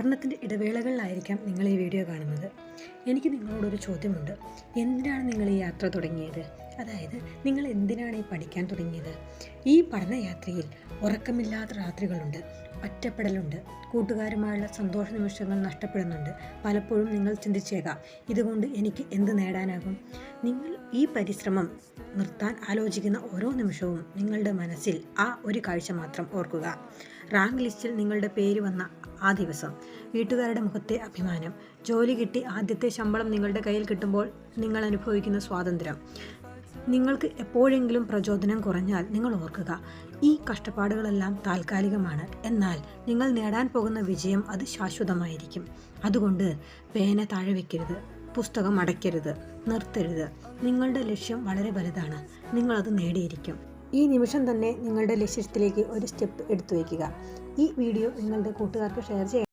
പഠനത്തിന്റെ ഇടവേളകളിലായിരിക്കാം നിങ്ങൾ ഈ വീഡിയോ കാണുന്നത്. എനിക്ക് നിങ്ങളോടൊരു ചോദ്യമുണ്ട്. എന്തിനാണ് നിങ്ങൾ ഈ യാത്ര തുടങ്ങിയത്? അതായത് നിങ്ങൾ എന്തിനാണ് ഈ പഠിക്കാൻ തുടങ്ങിയത്? ഈ പഠനയാത്രയിൽ ഉറക്കമില്ലാത്ത രാത്രികളുണ്ട് ഒറ്റപ്പെടലുണ്ട് കൂട്ടുകാരുമായുള്ള സന്തോഷ നിമിഷങ്ങൾ നഷ്ടപ്പെടുന്നുണ്ട്. പലപ്പോഴും നിങ്ങൾ ചിന്തിച്ചേക്കാം ഇതുകൊണ്ട് എനിക്ക് എന്ത് നേടാനാകും? നിങ്ങൾ ഈ പരിശ്രമം നിർത്താൻ ആലോചിക്കുന്ന ഓരോ നിമിഷവും നിങ്ങളുടെ മനസ്സിൽ ആ ഒരു കാഴ്ച മാത്രം ഓർക്കുക. റാങ്ക് ലിസ്റ്റിൽ നിങ്ങളുടെ പേര് വന്ന ആ ദിവസം. വീട്ടുകാരുടെ മുഖത്തെ അഭിമാനം. ജോലി കിട്ടി ആദ്യത്തെ ശമ്പളം നിങ്ങളുടെ കയ്യിൽ കിട്ടുമ്പോൾ നിങ്ങൾ അനുഭവിക്കുന്ന സ്വാതന്ത്ര്യം. നിങ്ങൾക്ക് എപ്പോഴെങ്കിലും പ്രചോദനം കുറഞ്ഞാൽ നിങ്ങൾ ഓർക്കുക ഈ കഷ്ടപ്പാടുകളെല്ലാം താൽക്കാലികമാണ്. എന്നാൽ നിങ്ങൾ നേടാൻ പോകുന്ന വിജയം അത് ശാശ്വതമായിരിക്കും. അതുകൊണ്ട് പേന താഴെ വയ്ക്കരുത് പുസ്തകം അടയ്ക്കരുത് നിർത്തരുത്. നിങ്ങളുടെ ലക്ഷ്യം വളരെ വലുതാണ്. നിങ്ങളത് നേടിയിരിക്കും. ഈ നിമിഷം തന്നെ നിങ്ങളുടെ ലക്ഷ്യത്തിലേക്ക് ഒരു സ്റ്റെപ്പ് എടുത്തു വയ്ക്കുക ഈ വീഡിയോ നിങ്ങളുടെ കൂട്ടുകാർക്ക് ഷെയർ ചെയ്യുക